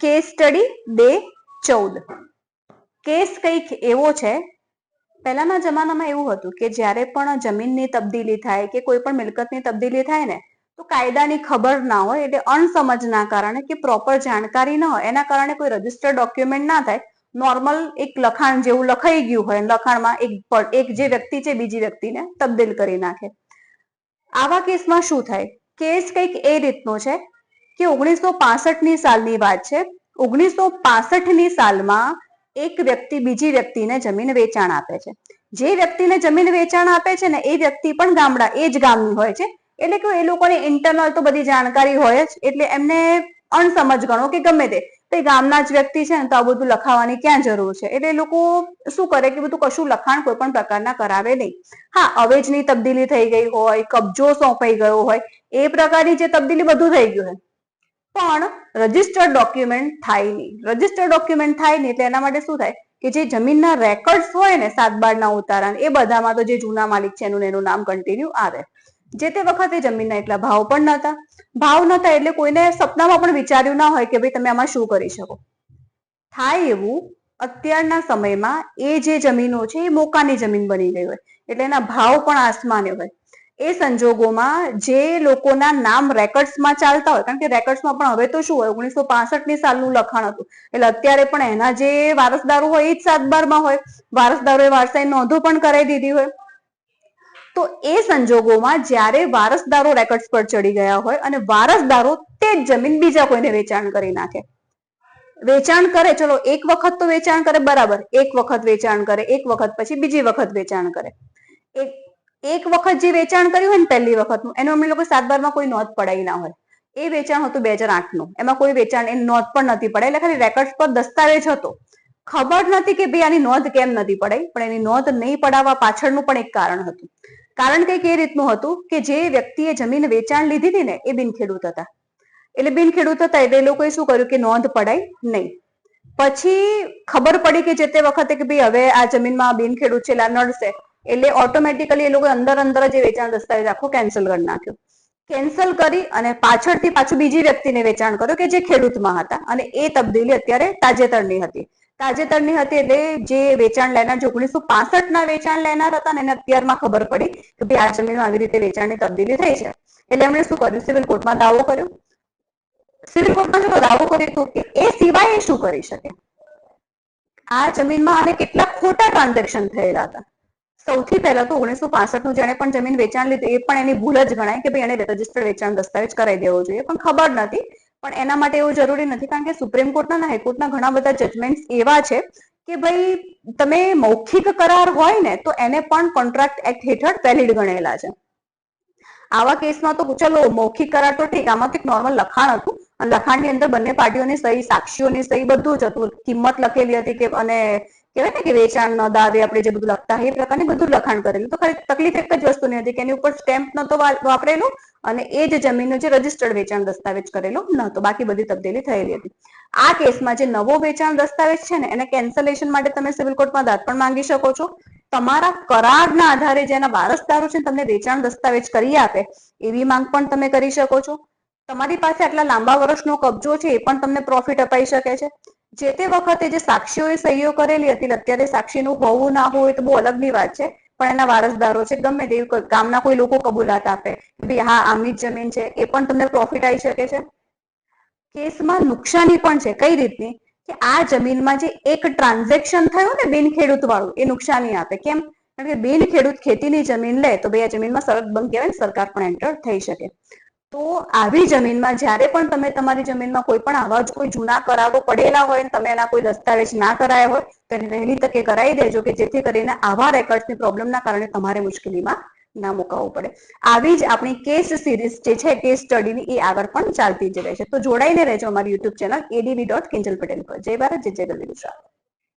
Case study બે ચૌદ. Case કંઈક એવો છે. પહેલાના જમાનામાં એવું હતું કે જ્યારે પણ જમીનની તબદીલી થાય કે કોઈ પણ મિલકતની તબદીલી થાય ને, તો કાયદાની ખબર ના હોય એટલે અણસમજના કારણે કે પ્રોપર જાણકારી ન હોય. એના કારણે કોઈ રજીસ્ટર્ડ ડોક્યુમેન્ટ ના થાય. નોર્મલ એક લખાણ જેવું લખાઈ ગયું હોય લખાણમાં એક એક જે વ્યક્તિ છે બીજી વ્યક્તિને તબદીલ કરી નાખે. આવા કેસમાં શું થાય? કેસ કંઈક એ રીતનો છે કે ઓગણીસો પાસઠની સાલની વાત છે. ઓગણીસો પાસઠની સાલમાં એક વ્યક્તિ બીજી વ્યક્તિને જમીન વેચાણ આપે છે. જે વ્યક્તિને જમીન વેચાણ આપે છે ને એ વ્યક્તિ પણ ગામડા, એ જ ગામની હોય છે. એટલે કે એ લોકોને ઇન્ટરનલ તો બધી જાણકારી હોય જ, એટલે એમને અણસમજ ગણો કે ગમે તે. તે ગામના જ વ્યક્તિ છે ને તો આ બધું લખાવવાની ક્યાં જરૂર છે? એટલે એ લોકો શું કરે કે બધું કશું લખાણ કોઈ પણ પ્રકારના કરાવે નહીં. હા, અવેજની તબદીલી થઈ ગઈ હોય, કબજો સોંપાઈ ગયો હોય, એ પ્રકારની જે તબદીલી બધું થઈ ગયું હોય પણ રજીસ્ટર્ડ ડોક્યુમેન્ટ થાય નહીં. રજીસ્ટર્ડ ડોક્યુમેન્ટ થાય નહીં એટલે એના માટે શું થાય કે જે જમીનના રેકોર્ડ્સ હોય ને સાત બારના ઉતારા એ બધામાં તો જે જૂના માલિક છે એનું એનું નામ કન્ટિન્યુ આવે. જે તે વખતે જમીનના એટલા ભાવ પણ નતા ભાવ નતા એટલે કોઈને સપનામાં પણ વિચાર્યું ના હોય કે ભાઈ તમે આમાં શું કરી શકો. થાય એવું અત્યારના સમયમાં એ જે જમીનો છે એ મોકાની જમીન બની ગઈ હોય. એટલે એના ભાવ પણ આસમાને હોય. એ સંજોગોમાં જે લોકોના નામ રેકર્ડ્સમાં ચાલતા હોય, કારણ કે રેકર્ડ્સમાં પણ હવે તો શું હોય, ઓગણીસો ની સાલનું લખાણ હતું. એટલે અત્યારે પણ એના જે વારસદારો હોય એ જ સાતબારમાં હોય. વારસદારોએ વારસાઈ નોંધો પણ કરાવી દીધી હોય. તો એ સંજોગોમાં જ્યારે વારસદારો રેકર્ડ્સ પર ચડી ગયા હોય અને વારસદારો તે જ જમીન બીજા કોઈને વેચાણ કરી નાખે. વેચાણ કરે, ચલો, એક વખત તો વેચાણ કરે, બરાબર. એક વખત વેચાણ કરે, એક વખત પછી બીજી વખત વેચાણ કરે. એક એક વખત જે વેચાણ કર્યું હોય ને પહેલી વખતનું, એનું અમને લોકો સાત બારમાં કોઈ નોંધ પડાઈ ના હોય. એ વેચાણ હતું બે હજાર આઠનું. એમાં કોઈ વેચાણ એની નોંધ પણ નથી પડાઈ. એટલે ખાલી રેકર્ડ પર દસ્તાવેજ હતો. ખબર નથી કે ભાઈ આની નોંધ કેમ નથી પડાઈ, પણ એની નોંધ નહીં પડાવવા પાછળનું પણ એક કારણ હતું. કારણ કંઈક એ રીતનું હતું કે જે વ્યક્તિએ જમીન વેચાણ લીધી હતી ને, એ બિનખેડૂત હતા. એટલે બિનખેડૂત હતા, એટલે એ લોકોએ શું કર્યું કે નોંધ પડાય નહીં. પછી ખબર પડી કે જે તે વખતે કે ભાઈ હવે આ જમીનમાં બિનખેડૂત છે, એટલે નડશે. એટલે ઓટોમેટિકલી એ લોકો અંદર અંદર જે વેચાણ દસ્તાવેજ આખો કેન્સલ કરી નાખ્યો. કેન્સલ કરી અને પાછળથી પાછું બીજી વ્યક્તિને વેચાણ કર્યું કે જે ખેડૂતમાં હતા. અને એ તબદીલી અત્યારે તાજેતરની હતી. તાજેતરની હતી એટલે જે વેચાણ લેનાર જે ઓગણીસો ના વેચાણ લેનાર હતા ને એને અત્યારમાં ખબર પડી કે ભાઈ આ જમીનમાં આવી રીતે વેચાણની તબદીલી થઈ છે. એટલે એમણે શું કર્યું? સિવિલ કોર્ટમાં દાવો કર્યો. સિવિલ કોર્ટમાં જો દાવો કર્યો તો કે એ સિવાય શું કરી શકે? આ જમીનમાં આને કેટલા ખોટા ટ્રાન્ઝેક્શન થયેલા હતા. સૌથી પહેલા તો ઓગણીસો પાસઠનું જેણે પણ જમીન વેચાણ લીધું, એ પણ એની ભૂલ જ ગણાય કે ભાઈ એને રજીસ્ટર્ડ વેચાણ દસ્તાવેજ કરાવી દેવો જોઈએ. પણ ખબર નથી. પણ એના માટે એવું જરૂરી નથી, કારણ કે સુપ્રીમ કોર્ટના અને હાઈકોર્ટના ઘણા બધા જજમેન્ટ એવા છે કે ભાઈ તમે મૌખિક કરાર હોય ને તો એને પણ કોન્ટ્રાક્ટ એક્ટ હેઠળ વેલિડ ગણેલા છે. આવા કેસમાં તો ચલો, મૌખિક કરાર તો ઠીક, આમાં તો એક નોર્મલ લખાણ હતું. અને લખાણની અંદર બંને પાર્ટીઓની સહી, સાક્ષીઓની સહી બધું જ હતું. કિંમત લખેલી હતી કે, અને કહેવાય ને કે વેચાણ ન દાવે, આપણે જે બધું લખતા એ પ્રકારની બધું લખાણ કરેલું. તો ખાલી તકલીફ એક જ વસ્તુની હતી કે એની ઉપર સ્ટેમ્પ નતો વાપરેલું અને એ જ જમીનનો જે રજીસ્ટર્ડ વેચાણ દસ્તાવેજ કરેલો નહોતો. બાકી બધી તબદીલી થયેલી હતી. આ કેસમાં જે નવો વેચાણ દસ્તાવેજ છે ને, એને કેન્સલેશન માટે તમે સિવિલ કોર્ટમાં દાદ પણ માંગી શકો છો. તમારા કરારના આધારે જેના વારસદારો છે તમને વેચાણ દસ્તાવેજ કરી આપે, એવી માંગ પણ તમે કરી શકો છો. તમારી પાસે આટલા લાંબા વર્ષનો કબજો છે, એ પણ તમને પ્રોફિટ અપાઈ શકે છે. જે તે વખતે જે સાક્ષીઓએ સહીઓ કરેલી હતી અત્યારે સાક્ષીનું હોવું ના હોય તો બહુ અલગની વાત છે. પણ એના વારસદારો છે, ગમે તે કોઈ ગામના કોઈ લોકો કબૂલાત આપે. ભાઈ હા, આમની જ જમીન છે. એ પણ તમને પ્રોફિટ આવી શકે છે. કેસમાં નુકસાની પણ છે. કઈ રીતની? કે આ જમીનમાં જે એક ટ્રાન્ઝેક્શન થયું ને બિન ખેડૂત વાળું એ નુકસાની આપે. કેમ? કારણ કે બિન ખેડૂત ખેતીની જમીન લે તો ભાઈ આ જમીનમાં સરહદ બંધ કહેવાય સરકાર પણ એન્ટર થઈ શકે. તો આવી જમીનમાં જ્યારે પણ તમે તમારી જમીનમાં કોઈ પણ આવા જ કોઈ જૂના કરારો પડેલા હોય ને તમે એના કોઈ દસ્તાવેજ ના કરાયા હોય, તો એને વહેલી તકે કરાવી દેજો કે જેથી કરીને આવા રેકોર્ડની પ્રોબ્લેમના કારણે તમારે મુશ્કેલીમાં ના મુકાવવું પડે. આવી જ આપણી કેસ સિરીઝ જે છે કેસ સ્ટડીની એ આગળ પણ ચાલતી જ રહેશે. તો જોડાઈને રહેજો અમારી YouTube channel ADV dot Kinjal Patel પર. જય ભારત, જય જય